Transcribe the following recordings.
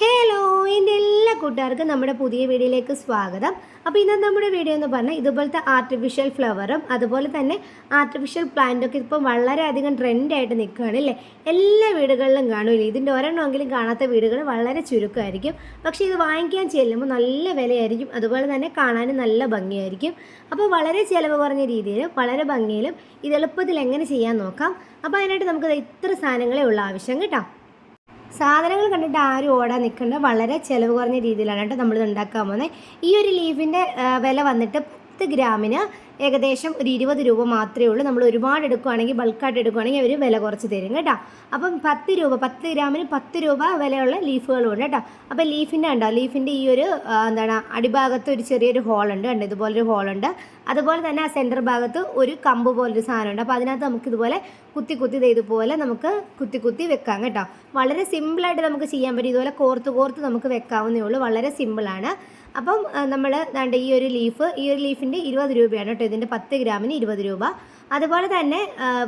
Hello എന്റെ എല്ലാ കൂട്ടുകാർക്കും നമ്മുടെ പുതിയ വീഡിയോയിലേക്ക് സ്വാഗതം. അപ്പോൾ ഇന്ന് നമ്മുടെ വീഡിയോ എന്ന് പറഞ്ഞാൽ ഇതുപോലത്തെ ആർട്ടിഫിഷ്യൽ ഫ്ലവറും അതുപോലെ തന്നെ ആർട്ടിഫിഷ്യൽ പ്ലാന്റൊക്കെ ഇപ്പോൾ വളരെയധികം ട്രെൻഡായിട്ട് നിൽക്കുകയാണ് അല്ലേ? എല്ലാ വീടുകളിലും കാണൂല്ലേ ഇതിന്റെ ഒരെണ്ണമെങ്കിലും കാണാത്ത വീടുകൾ വളരെ ചുരുക്കമായിരിക്കും. പക്ഷേ ഇത് വാങ്ങിക്കാൻ ചെല്ലുമ്പോൾ നല്ല വിലയായിരിക്കും. അതുപോലെ തന്നെ കാണാനും നല്ല ഭംഗിയായിരിക്കും. അപ്പോൾ വളരെ ചിലവ് കുറഞ്ഞ രീതിയിലും വളരെ ഭംഗിയിലും ഇത് എളുപ്പത്തിൽ എങ്ങനെ ചെയ്യാൻ നോക്കാം? അപ്പോൾ അതിനായിട്ട് നമുക്ക് ഇത്ര സാധനങ്ങളെ ഉള്ള ആവശ്യം കേട്ടോ. സാധനങ്ങൾ കണ്ടിട്ട് ആരും ഓടാൻ നിൽക്കേണ്ട വളരെ ചിലവ് കുറഞ്ഞ രീതിയിലാണ് കേട്ടോ നമ്മളിത് ഉണ്ടാക്കാൻ പോകുന്നത്. ഈ ഒരു ലീഫിന്റെ വില വന്നിട്ട് പത്ത് ഗ്രാമിന് ഏകദേശം ഒരു ഇരുപത് രൂപ മാത്രമേ ഉള്ളൂ. നമ്മൾ ഒരുപാട് എടുക്കുകയാണെങ്കിൽ ബൾക്കായിട്ട് എടുക്കുകയാണെങ്കിൽ അവർ വില കുറച്ച് തരും കേട്ടോ. അപ്പം പത്ത് രൂപ പത്ത് ഗ്രാമിന് പത്ത് രൂപ വിലയുള്ള ലീഫുകളും ഉണ്ട് കേട്ടോ. അപ്പം ലീഫിന്റെ ഉണ്ടോ ലീഫിന്റെ ഈ ഒരു എന്താണ് അടിഭാഗത്ത് ഒരു ചെറിയൊരു ഹോളുണ്ട് ഉണ്ട് ഇതുപോലൊരു ഹോളുണ്ട്. അതുപോലെ തന്നെ ആ സെന്റർ ഭാഗത്ത് ഒരു കമ്പ് പോലൊരു സാധനമുണ്ട്. അപ്പോൾ അതിനകത്ത് നമുക്ക് ഇതുപോലെ കുത്തി കുത്തി ഇതുപോലെ നമുക്ക് കുത്തി കുത്തി വെക്കാം കേട്ടോ. വളരെ സിമ്പിളായിട്ട് നമുക്ക് ചെയ്യാൻ പറ്റും. ഇതുപോലെ കോർത്ത് കോർത്ത് നമുക്ക് വെക്കാവുന്നേ ഉള്ളൂ. വളരെ സിമ്പിളാണ്. അപ്പം നമ്മൾ വേണ്ട ഈ ഒരു ലീഫ് ഈ ഒരു ലീഫിന്റെ ഇരുപത് രൂപയാണ് കേട്ടോ. ഇതിന്റെ പത്ത് ഗ്രാമിന് ഇരുപത് രൂപ. അതുപോലെ തന്നെ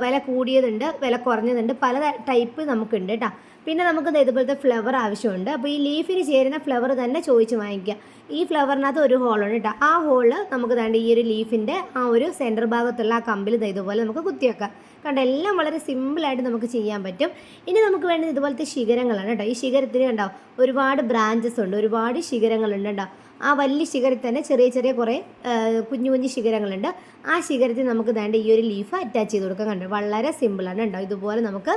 വില കൂടിയതുണ്ട് വില കുറഞ്ഞതുണ്ട് പല ടൈപ്പ് നമുക്കുണ്ട് കേട്ടോ. പിന്നെ നമുക്ക് ഇതുപോലത്തെ ഫ്ലവർ ആവശ്യമുണ്ട്. അപ്പോൾ ഈ ലീഫിന് ചേരുന്ന ഫ്ലവർ തന്നെ ചോദിച്ച് വാങ്ങിക്കുക ഈ ഫ്ലവറിനകത്ത് ഒരു ഹോളുണ്ട് കേട്ടോ. ആ ഹോൾ നമുക്ക് വേണ്ട ഈ ഒരു ലീഫിന്റെ ആ ഒരു സെന്റർ ഭാഗത്തുള്ള ആ കമ്പിൽ ഇതുപോലെ നമുക്ക് കുത്തിവെക്കാം. കണ്ടോ എല്ലാം വളരെ സിമ്പിളായിട്ട് നമുക്ക് ചെയ്യാൻ പറ്റും. ഇനി നമുക്ക് വേണ്ടത് ഇതുപോലത്തെ ശിഖരങ്ങളാണ് കേട്ടോ. ഈ ശിഖരത്തിന് കണ്ടോ ഒരുപാട് ബ്രാഞ്ചസ് ഉണ്ട് ഒരുപാട് ശിഖരങ്ങളുണ്ട് കേട്ടോ. ആ വലിയ ശിഖരത്തിൽ തന്നെ ചെറിയ ചെറിയ കുറേ കുഞ്ഞു കുഞ്ഞു ശിഖരങ്ങളുണ്ട്. ആ ശിഖരത്തിൽ നമുക്ക് വേണ്ട ഈ ഒരു ലീഫ് അറ്റാച്ച് ചെയ്ത് കൊടുക്കാൻ കണ്ടോ. വളരെ സിമ്പിളാണ് കേട്ടോ. ഇതുപോലെ നമുക്ക്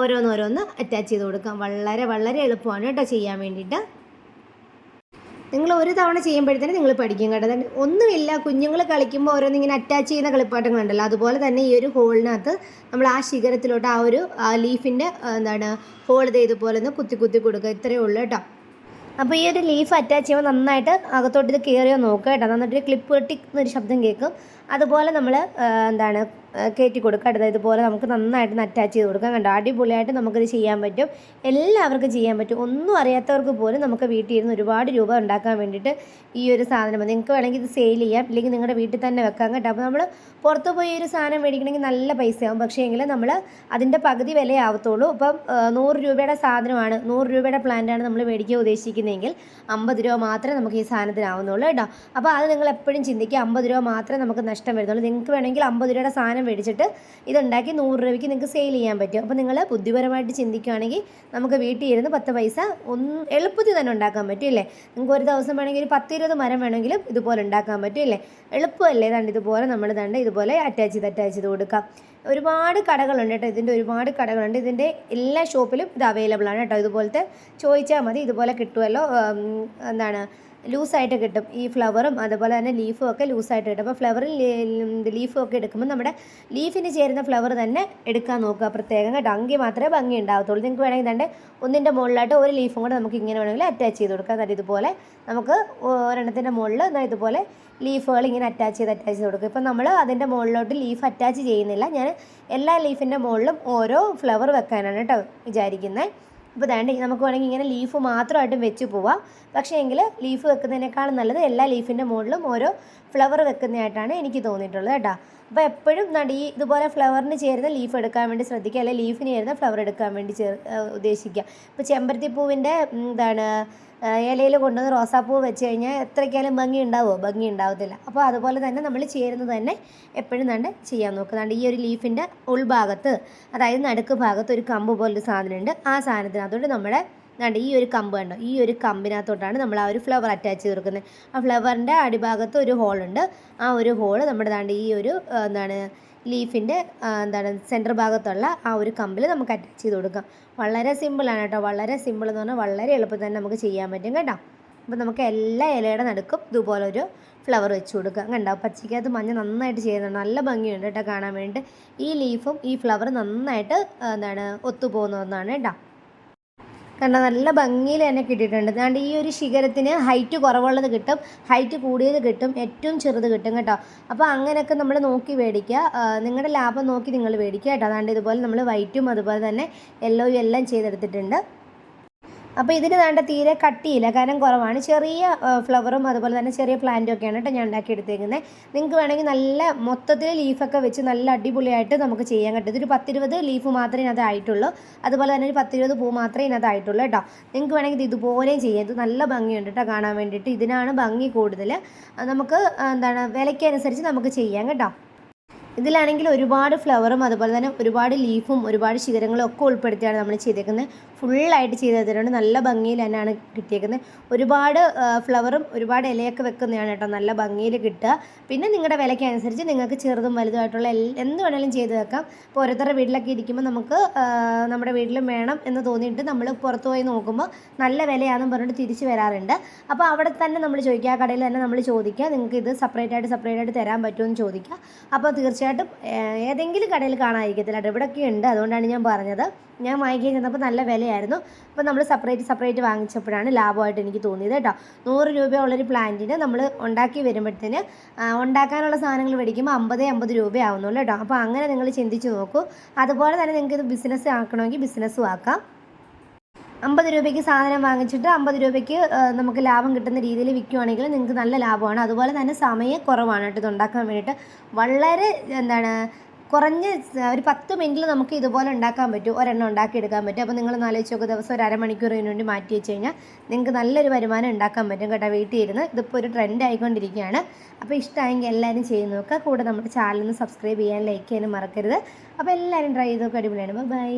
ഓരോന്നോരോന്ന് അറ്റാച്ച് ചെയ്ത് കൊടുക്കാം. വളരെ വളരെ എളുപ്പമാണ് കേട്ടോ ചെയ്യാൻ വേണ്ടിയിട്ട്. നിങ്ങൾ ഒരു തവണ ചെയ്യുമ്പോഴത്തേനും നിങ്ങൾ പഠിക്കും കേട്ടോ. ഒന്നുമില്ല കുഞ്ഞുങ്ങൾ കളിക്കുമ്പോൾ ഓരോന്നിങ്ങനെ അറ്റാച്ച് ചെയ്യുന്ന കളിപ്പാട്ടങ്ങളുണ്ടല്ലോ അതുപോലെ തന്നെ ഈ ഒരു ഹോളിനകത്ത് നമ്മൾ ആ ശിഖരത്തിലോട്ട് ആ ഒരു ലീഫിന്റെ എന്താണ് ഹോൾ ചെയ്തുപോലെ ഒന്ന് കുത്തി കുത്തി കൊടുക്കുക. ഇത്രയേ ഉള്ളൂ കേട്ടോ. അപ്പോൾ ഈ ഒരു ലീഫ് അറ്റാച്ച് ചെയ്യുമ്പോൾ നന്നായിട്ട് അകത്തോട്ട് ഇത് കയറിയോ നോക്കുക കേട്ടോ. നന്നായിട്ട് ക്ലിപ്പ് കെട്ടി എന്നൊരു ശബ്ദം കേൾക്കും. അതുപോലെ നമ്മൾ എന്താണ് കയറ്റി കൊടുക്കുക. അടുത്ത ഇതുപോലെ നമുക്ക് നന്നായിട്ട് അറ്റാച്ച് ചെയ്ത് കൊടുക്കാം. കണ്ടോ? അടിപൊളിയായിട്ട് നമുക്കിത് ചെയ്യാൻ പറ്റും. എല്ലാവർക്കും ചെയ്യാൻ പറ്റും. ഒന്നും അറിയാത്തവർക്ക് പോലും നമുക്ക് വീട്ടിൽ ഇരുന്ന് ഒരുപാട് രൂപ ഉണ്ടാക്കാൻ വേണ്ടിയിട്ട് ഈ ഒരു സാധനം നിങ്ങൾക്ക് വേണമെങ്കിൽ ഇത് സെയിൽ ചെയ്യാം. ഇല്ലെങ്കിൽ നിങ്ങളുടെ വീട്ടിൽ തന്നെ വെക്കാം കേട്ടോ. അപ്പോൾ നമ്മൾ പുറത്ത് പോയി ഒരു സാധനം മേടിക്കണമെങ്കിൽ നല്ല പൈസയാവും. പക്ഷേ എങ്കിൽ നമ്മൾ അതിന്റെ പകുതി വിലയാവത്തുള്ളൂ ഇപ്പം നൂറ് രൂപയുടെ സാധനമാണ്. നൂറ് രൂപയുടെ പ്ലാന്റാണ് നമ്മൾ മേടിക്കാൻ ഉദ്ദേശിക്കുന്നതെങ്കിൽ അമ്പത് രൂപ മാത്രമേ നമുക്ക് ഈ സാധനത്തിനാവുന്നുള്ളൂ കേട്ടോ. അപ്പോൾ അത് നിങ്ങൾ എപ്പോഴും ചിന്തിക്കുക. അമ്പത് രൂപ മാത്രമേ നമുക്ക് നഷ്ടം വരുന്നുള്ളൂ. നിങ്ങൾക്ക് വേണമെങ്കിൽ അമ്പത് രൂപയുടെ സാധനം മേടിച്ചിട്ട് ഇതുണ്ടാക്കി നൂറ് രൂപയ്ക്ക് നിങ്ങൾക്ക് സെയിൽ ചെയ്യാൻ പറ്റും. അപ്പോൾ നിങ്ങൾ ബുദ്ധിപരമായിട്ട് ചിന്തിക്കുകയാണെങ്കിൽ നമുക്ക് വീട്ടിൽ ഇരുന്ന് പത്ത് പൈസ ഒന്ന് എളുപ്പത്തിൽ തന്നെ ഉണ്ടാക്കാൻ പറ്റും അല്ലേ? നിങ്ങൾക്ക് ഒരു ദിവസം വേണമെങ്കിൽ ഒരു പത്ത് ഇരുപത് മരം വേണമെങ്കിലും ഇതുപോലെ ഉണ്ടാക്കാൻ പറ്റും അല്ലേ? എളുപ്പമല്ലേ? തണ്ട് ഇതുപോലെ നമ്മൾ തണ്ട് ഇതുപോലെ അറ്റാച്ച് ചെയ്ത് അറ്റാച്ച് ചെയ്ത് കൊടുക്കാം. ഒരുപാട് കടകളുണ്ട് കേട്ടോ. ഇതിന്റെ ഒരുപാട് കടകളുണ്ട്. ഇതിന്റെ എല്ലാ ഷോപ്പിലും ഇത് അവൈലബിൾ ആണ് കേട്ടോ. ഇതുപോലത്തെ ചോദിച്ചാൽ മതി. ഇതുപോലെ കിട്ടുമല്ലോ എന്താണ് ലൂസായിട്ട് കിട്ടും. ഈ ഫ്ലവറും അതുപോലെ തന്നെ ലീഫും ഒക്കെ ലൂസായിട്ട് കിട്ടും. അപ്പോൾ ഫ്ലവറിൽ ലീഫും ഒക്കെ എടുക്കുമ്പോൾ നമ്മുടെ ലീഫിന് ചേരുന്ന ഫ്ലവർ തന്നെ എടുക്കാൻ നോക്കുക. പ്രത്യേകം കേട്ടോ. എങ്കിൽ മാത്രമേ ഭംഗി ഉണ്ടാകത്തുള്ളൂ നിങ്ങൾക്ക് വേണമെങ്കിൽ തന്നെ ഒന്നിന്റെ മുകളിലായിട്ട് ഒരു ലീഫും കൂടെ നമുക്ക് ഇങ്ങനെ വേണമെങ്കിൽ അറ്റാച്ച് ചെയ്ത് കൊടുക്കാം. അതായത് ഇതുപോലെ നമുക്ക് ഒരെണ്ണത്തിന്റെ മുകളിൽ ഇതുപോലെ ലീഫുകൾ ഇങ്ങനെ അറ്റാച്ച് ചെയ്ത് അറ്റാച്ച് ചെയ്ത് കൊടുക്കും. ഇപ്പം നമ്മൾ അതിന്റെ മുകളിലോട്ട് ലീഫ് അറ്റാച്ച് ചെയ്യുന്നില്ല. ഞാൻ എല്ലാ ലീഫിന്റെ മുകളിലും ഓരോ ഫ്ലവർ വെക്കാനാണ് കേട്ടോ വിചാരിക്കുന്നത് അപ്പോൾ ദാണ്ട് നമുക്ക് വേണമെങ്കിൽ ഇങ്ങനെ ലീഫ് മാത്രമായിട്ടും വെച്ച് പോവാം. പക്ഷേ എങ്കിൽ ലീഫ് വെക്കുന്നതിനേക്കാളും നല്ലത് എല്ലാ ലീഫിന്റെ മുകളിലും ഓരോ ഫ്ലവർ വെക്കുന്നതായിട്ടാണ് എനിക്ക് തോന്നിയിട്ടുള്ളത് കേട്ടോ. അപ്പോൾ എപ്പോഴും നടി ഇതുപോലെ ഫ്ലവറിന് ചേരുന്ന ലീഫ് എടുക്കാൻ വേണ്ടി ശ്രദ്ധിക്കുക അല്ലെങ്കിൽ ലീഫിന് ചേരുന്ന ഫ്ലവർ എടുക്കാൻ വേണ്ടി ചേർ ഉദ്ദേശിക്കുക. ഇപ്പോൾ ചെമ്പരത്തി പൂവിന്റെ എന്താണ് ഇലയിൽ കൊണ്ടുവന്ന് റോസാപ്പൂ വെച്ച് കഴിഞ്ഞാൽ എത്രയ്ക്കാലും ഭംഗി ഉണ്ടാവുമോ? ഭംഗി ഉണ്ടാവത്തില്ല. അപ്പോൾ അതുപോലെ തന്നെ നമ്മൾ ചേരുന്നത് തന്നെ എപ്പോഴും തന്നെ ചെയ്യാൻ നോക്കുക. നോക്കുന്നുണ്ട് ഈ ഒരു ലീഫിന്റെ ഉൾഭാഗത്ത് അതായത് നടുക്ക് ഭാഗത്ത് ഒരു കമ്പ് പോലൊരു സാധനമുണ്ട്. ആ സാധനത്തിന് അതുകൊണ്ട് നമ്മുടെ ദാണ്ട് ഈ ഒരു കമ്പ് കണ്ടോ ഈ ഒരു കമ്പിനകത്തോട്ടാണ് നമ്മൾ ആ ഒരു ഫ്ലവർ അറ്റാച്ച് ചെയ്ത് കൊടുക്കുന്നത് ആ ഫ്ലവറിന്റെ അടിഭാഗത്ത് ഒരു ഹോളുണ്ട് ആ ഒരു ഹോൾ നമ്മുടെ ദാണ്ട് ഈ ഒരു എന്താണ് ലീഫിന്റെ എന്താണ് സെന്റർ ഭാഗത്തുള്ള ആ ഒരു കമ്പിൽ നമുക്ക് അറ്റാച്ച് ചെയ്ത് കൊടുക്കാം. വളരെ സിമ്പിളാണ് കേട്ടോ. വളരെ സിമ്പിൾ എന്ന് പറഞ്ഞാൽ വളരെ എളുപ്പത്തിൽ തന്നെ നമുക്ക് ചെയ്യാൻ പറ്റും കേട്ടോ. അപ്പോൾ നമുക്ക് എല്ലാ ഇലയുടെ നടുക്കും ഇതുപോലെ ഒരു ഫ്ലവർ വെച്ച് കൊടുക്കാം. കണ്ടോ പച്ചയ്ക്കകത്ത് മഞ്ഞ നന്നായിട്ട് ചെയ്യുന്നുണ്ട് നല്ല ഭംഗിയുണ്ട് കേട്ടോ കാണാൻ വേണ്ടിയിട്ട്. ഈ ലീഫും ഈ ഫ്ലവർ നന്നായിട്ട് എന്താണ് ഒത്തുപോകുന്ന ഒന്നാണ് കേട്ടോ. കണ്ടോ നല്ല ഭംഗിയിൽ തന്നെ കിട്ടിയിട്ടുണ്ട്. അതുകൊണ്ട് ഈ ഒരു ശിഖരത്തിന് ഹൈറ്റ് കുറവുള്ളത് കിട്ടും ഹൈറ്റ് കൂടിയത് കിട്ടും ഏറ്റവും ചെറുത് കിട്ടും കേട്ടോ. അപ്പോൾ അങ്ങനെയൊക്കെ നമ്മൾ നോക്കി മേടിക്കുക. നിങ്ങളുടെ ലാഭം നോക്കി നിങ്ങൾ മേടിക്കുക കേട്ടോ. അതാണ്ട് ഇതുപോലെ നമ്മൾ വൈറ്റും അതുപോലെ തന്നെ യെല്ലോയും എല്ലാം ചെയ്തെടുത്തിട്ടുണ്ട്. അപ്പോൾ ഇതിന് വേണ്ട തീരെ കട്ടിയില്ല. കാരണം കുറവാണ്. ചെറിയ ഫ്ലവറും അതുപോലെ തന്നെ ചെറിയ പ്ലാന്റും ഒക്കെയാണ് കേട്ടോ ഞാൻ ഉണ്ടാക്കിയെടുത്തേക്കുന്നത് നിങ്ങൾക്ക് വേണമെങ്കിൽ നല്ല മൊത്തത്തിൽ ലീഫൊക്കെ വെച്ച് നല്ല അടിപൊളിയായിട്ട് നമുക്ക് ചെയ്യാൻ പറ്റും. ഇതൊരു പത്തിരുപത് ലീഫ് മാത്രമേ ഇതിനകത്ത് ആയിട്ടുള്ളൂ. അതുപോലെ തന്നെ ഒരു പത്തിരുപത് പൂ മാത്രമേ ഇതിനകത്ത് ആയിട്ടുള്ളൂ കേട്ടോ. നിങ്ങൾക്ക് വേണമെങ്കിൽ ഇത് ഇതുപോലെയും ചെയ്യാം. ഇത് നല്ല ഭംഗിയുണ്ട് കേട്ടോ കാണാൻ വേണ്ടിയിട്ട്. ഇതിനാണ് ഭംഗി കൂടുതൽ നമുക്ക് എന്താണ് വിലയ്ക്കനുസരിച്ച് നമുക്ക് ചെയ്യാം കേട്ടോ. ഇതിലാണെങ്കിൽ ഒരുപാട് ഫ്ലവറും അതുപോലെ തന്നെ ഒരുപാട് ലീഫും ഒരുപാട് ശിഖരങ്ങളും ഒക്കെ ഉൾപ്പെടുത്തിയാണ് നമ്മൾ ചെയ്തേക്കുന്നത്. ഫുള്ളായിട്ട് ചെയ്ത് തരുന്നുണ്ട് നല്ല ഭംഗിയിൽ തന്നെയാണ് കിട്ടിയേക്കുന്നത്. ഒരുപാട് ഫ്ലവറും ഒരുപാട് ഇലയൊക്കെ വെക്കുന്നതാണ് കേട്ടോ നല്ല ഭംഗിയിൽ കിട്ടുക. പിന്നെ നിങ്ങളുടെ വിലയ്ക്ക് അനുസരിച്ച് നിങ്ങൾക്ക് ചെറുതും വലുതുമായിട്ടുള്ള എന്ത് വേണമെങ്കിലും ചെയ്ത് വെക്കാം. ഇപ്പോൾ ഓരോരുത്തരുടെ വീട്ടിലൊക്കെ ഇരിക്കുമ്പോൾ നമുക്ക് നമ്മുടെ വീട്ടിലും വേണം എന്ന് തോന്നിയിട്ട് നമ്മൾ പുറത്തു പോയി നോക്കുമ്പോൾ നല്ല വിലയാണെന്ന് പറഞ്ഞിട്ട് തിരിച്ച് വരാറുണ്ട്. അപ്പോൾ അവിടെ തന്നെ നമ്മൾ ചോദിക്കുക ആ കടയിൽ തന്നെ നമ്മൾ ചോദിക്കുക. നിങ്ങൾക്ക് ഇത് സെപ്പറേറ്റ് ആയിട്ട് സെപ്പറേറ്റ് ആയിട്ട് തരാൻ പറ്റുമെന്ന് ചോദിക്കുക. അപ്പോൾ തീർച്ചയായിട്ടും ഏതെങ്കിലും കടയിൽ കാണാതിരിക്കത്തില്ല. ഇവിടെയൊക്കെ ഉണ്ട്. അതുകൊണ്ടാണ് ഞാൻ പറഞ്ഞത്. ഞാൻ വാങ്ങിക്കാൻ ചെന്നപ്പോൾ നല്ല വിലയായിരുന്നു. അപ്പോൾ നമ്മൾ സെപ്പറേറ്റ് സെപ്പറേറ്റ് വാങ്ങിച്ചപ്പോഴാണ് ലാഭമായിട്ട് എനിക്ക് തോന്നിയത് കേട്ടോ. നൂറ് രൂപയുള്ളൊരു പ്ലാന്റിന് നമ്മൾ ഉണ്ടാക്കി വരുമ്പോഴത്തേന് ഉണ്ടാക്കാനുള്ള സാധനങ്ങൾ മേടിക്കുമ്പോൾ അമ്പത് അമ്പത് രൂപയാവുന്നുള്ളൂ കേട്ടോ. അപ്പോൾ അങ്ങനെ നിങ്ങൾ ചിന്തിച്ച് നോക്കൂ. അതുപോലെ തന്നെ നിങ്ങൾക്ക് ഇത് ബിസിനസ് ആക്കണമെങ്കിൽ ബിസിനസ്സും ആക്കാം. അമ്പത് രൂപയ്ക്ക് സാധനം വാങ്ങിച്ചിട്ട് അമ്പത് രൂപയ്ക്ക് നമുക്ക് ലാഭം കിട്ടുന്ന രീതിയിൽ വിൽക്കുവാണെങ്കിൽ നിങ്ങൾക്ക് നല്ല ലാഭമാണ്. അതുപോലെ തന്നെ സമയം കുറവാണ് കേട്ടോ ഇത് ഉണ്ടാക്കാൻ വേണ്ടിയിട്ട്. വളരെ എന്താണ് കുറഞ്ഞ ഒരു പത്ത് മിനിറ്റിൽ നമുക്ക് ഇതുപോലെ ഉണ്ടാക്കാൻ പറ്റും. ഒരെണ്ണം ഉണ്ടാക്കിയെടുക്കാൻ പറ്റും. അപ്പോൾ നിങ്ങൾ നാലോചിച്ച് നോക്കുക ദിവസം ഒരു അരമണിക്കൂർ ഇതിനു വേണ്ടി മാറ്റി വെച്ച് കഴിഞ്ഞാൽ നിങ്ങൾക്ക് നല്ലൊരു വരുമാനം ഉണ്ടാക്കാൻ പറ്റും കേട്ടോ വീട്ടിൽ ഇരുന്ന്. ഇതിപ്പോൾ ഒരു ട്രെൻഡ് ആയിക്കൊണ്ടിരിക്കുകയാണ്. അപ്പോൾ ഇഷ്ടമായെങ്കിൽ എല്ലാവരും ചെയ്ത് നോക്കുക. കൂടെ നമ്മുടെ ചാനലിന് സബ്സ്ക്രൈബ് ചെയ്യാൻ ലൈക്ക് ചെയ്യാനും മറക്കരുത്. അപ്പോൾ എല്ലാവരും ട്രൈ ചെയ്ത് നോക്കുക അടിപൊളിയാണ്. ബൈ